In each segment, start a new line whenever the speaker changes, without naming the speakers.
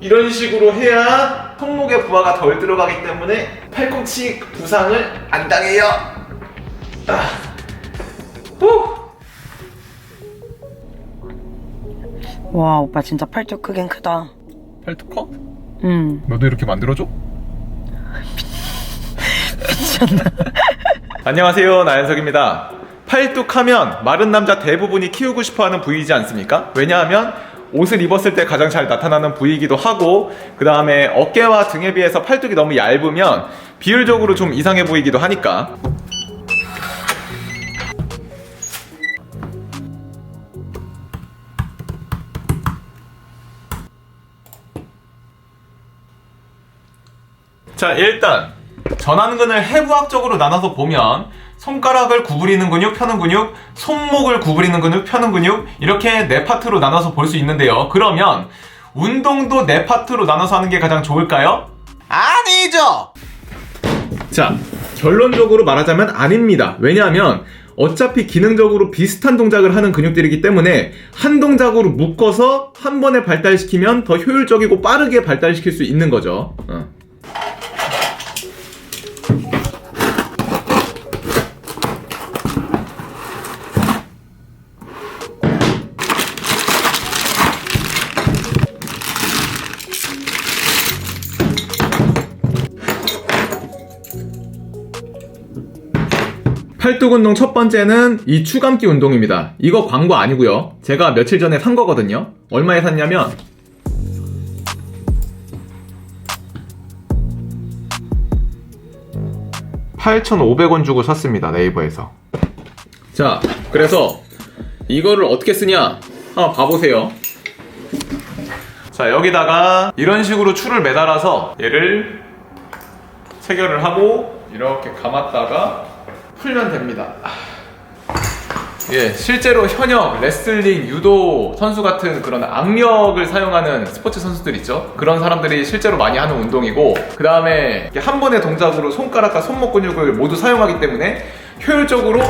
이런 식으로 해야 손목에 부하가 덜 들어가기 때문에 팔꿈치 부상을 안 당해요. 아. 후.
와 오빠 진짜 팔뚝 크긴 크다.
팔뚝 커?
음.
너도 이렇게 만들어줘? 안녕하세요 나연석입니다 팔뚝 하면 마른 남자 대부분이 키우고 싶어하는 부위이지 않습니까? 왜냐하면 옷을 입었을 때 가장 잘 나타나는 부위이기도 하고 그 다음에 어깨와 등에 비해서 팔뚝이 너무 얇으면 비율적으로 좀 이상해 보이기도 하니까. 자, 일단 전완근을 해부학적으로 나눠서 보면 손가락을 구부리는 근육, 펴는 근육, 손목을 구부리는 근육, 펴는 근육 이렇게 네 파트로 나눠서 볼 수 있는데요. 그러면 운동도 네 파트로 나눠서 하는 게 가장 좋을까요? 아니죠. 자, 결론적으로 말하자면 아닙니다. 왜냐하면 어차피 기능적으로 비슷한 동작을 하는 근육들이기 때문에 한 동작으로 묶어서 한 번에 발달시키면 더 효율적이고 빠르게 발달시킬 수 있는 거죠. 어. 팔뚝 운동 첫 번째는 이 추감기 운동입니다. 이거 광고 아니고요. 제가 며칠 전에 산 거거든요. 얼마에 샀냐면 8,500원 주고 샀습니다. 네이버에서. 자, 그래서 이거를 어떻게 쓰냐? 한번 봐보세요. 자, 여기다가 이런 식으로 줄을 매달아서 얘를 체결을 하고 이렇게 감았다가 풀면 됩니다. 예, 실제로 현역, 레슬링, 유도 선수 같은 그런 악력을 사용하는 스포츠 선수들 있죠? 그런 사람들이 실제로 많이 하는 운동이고, 그 다음에 한 번의 동작으로 손가락과 손목 근육을 모두 사용하기 때문에 효율적으로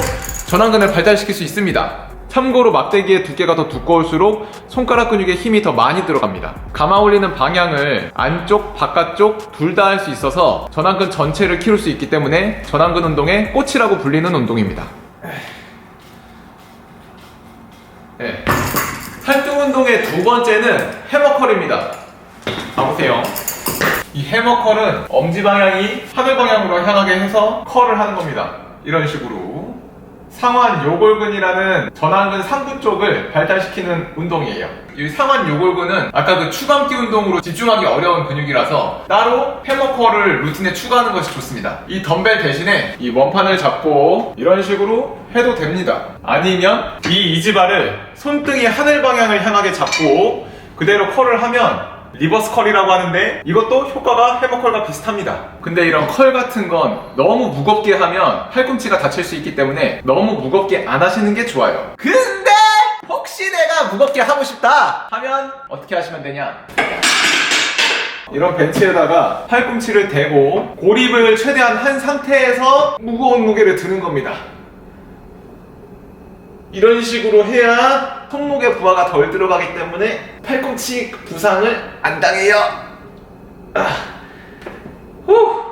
전완근을 발달시킬 수 있습니다. 참고로 막대기의 두께가 더 두꺼울수록 손가락 근육에 힘이 더 많이 들어갑니다. 감아 올리는 방향을 안쪽, 바깥쪽 둘 다 할 수 있어서 전완근 전체를 키울 수 있기 때문에 전완근 운동의 꽃이라고 불리는 운동입니다. 네. 팔뚝 운동의 두 번째는 해머컬입니다. 봐보세요. 이 해머컬은 엄지 방향이 하늘 방향으로 향하게 해서 컬을 하는 겁니다. 이런 식으로. 상완 요골근이라는 전완근 상부 쪽을 발달시키는 운동이에요. 이 상완 요골근은 아까 그 추감기 운동으로 집중하기 어려운 근육이라서 따로 해머컬을 루틴에 추가하는 것이 좋습니다. 이 덤벨 대신에 이 원판을 잡고 이런 식으로 해도 됩니다. 아니면 이 이지바를 손등이 하늘 방향을 향하게 잡고 그대로 컬을 하면 리버스 컬이라고 하는데 이것도 효과가 해머컬과 비슷합니다. 근데 이런 컬 같은 건 너무 무겁게 하면 팔꿈치가 다칠 수 있기 때문에 너무 무겁게 안 하시는 게 좋아요. 근데 혹시 내가 무겁게 하고 싶다 하면 어떻게 하시면 되냐? 이런 벤치에다가 팔꿈치를 대고 고립을 최대한 한 상태에서 무거운 무게를 드는 겁니다. 이런 식으로 해야 손목에 부하가 덜 들어가기 때문에 팔꿈치 부상을 안 당해요. 아. 후.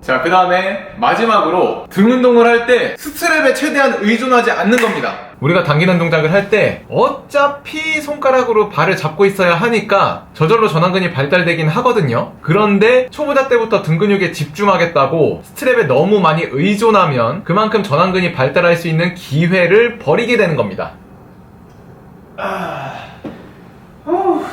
자, 그 다음에 마지막으로 등 운동을 할 때 스트랩에 최대한 의존하지 않는 겁니다. 우리가 당기는 동작을 할 때 어차피 손가락으로 발을 잡고 있어야 하니까 저절로 전완근이 발달되긴 하거든요. 그런데 초보자 때부터 등 근육에 집중하겠다고 스트랩에 너무 많이 의존하면 그만큼 전완근이 발달할 수 있는 기회를 버리게 되는 겁니다. 아. 후.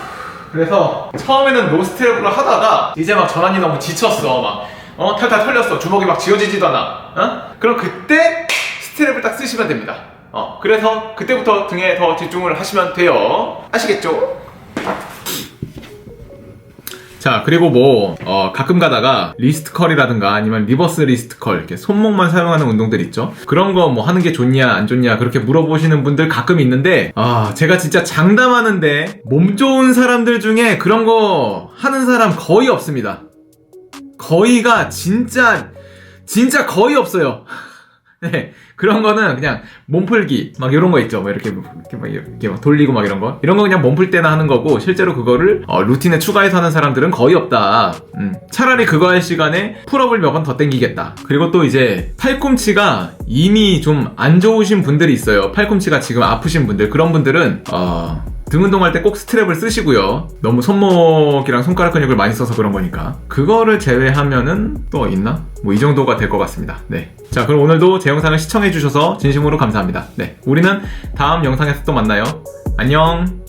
그래서 처음에는 노스트랩으로 하다가 이제 막 전환이 너무 지쳤어 막 어? 탈탈 털렸어 주먹이 막 쥐어지지도 않아 어? 그럼 그때 스트랩을 딱 쓰시면 됩니다 어, 그래서 그때부터 등에 더 집중을 하시면 돼요 아시겠죠? 자 그리고 뭐 어, 가끔 가다가 리스트 컬이라든가 아니면 리버스 리스트 컬 이렇게 손목만 사용하는 운동들 있죠? 그런 거 뭐 하는 게 좋냐 안 좋냐 그렇게 물어보시는 분들 가끔 있는데 아 제가 진짜 장담하는데 몸 좋은 사람들 중에 그런 거 하는 사람 거의 없습니다. 거의가 진짜 진짜 거의 없어요 네 그런 거는 그냥 몸풀기 막 이런 거 있죠. 뭐 이렇게 이렇게 막 이렇게 막 돌리고 막 이런 거 이런 거 그냥 몸풀 때나 하는 거고 실제로 그거를 어, 루틴에 추가해서 하는 사람들은 거의 없다. 음, 차라리 그거 할 시간에 풀업을 몇 번 더 땡기겠다. 그리고 또 이제 팔꿈치가 이미 좀 안 좋으신 분들이 있어요. 팔꿈치가 지금 아프신 분들 그런 분들은 어, 등 운동할 때 꼭 스트랩을 쓰시고요. 너무 손목이랑 손가락 근육을 많이 써서 그런 거니까. 그거를 제외하면은 또 있나? 뭐 이 정도가 될 것 같습니다. 네. 자, 그럼 오늘도 제 영상을 시청해주셔서 진심으로 감사합니다. 네. 우리는 다음 영상에서 또 만나요. 안녕!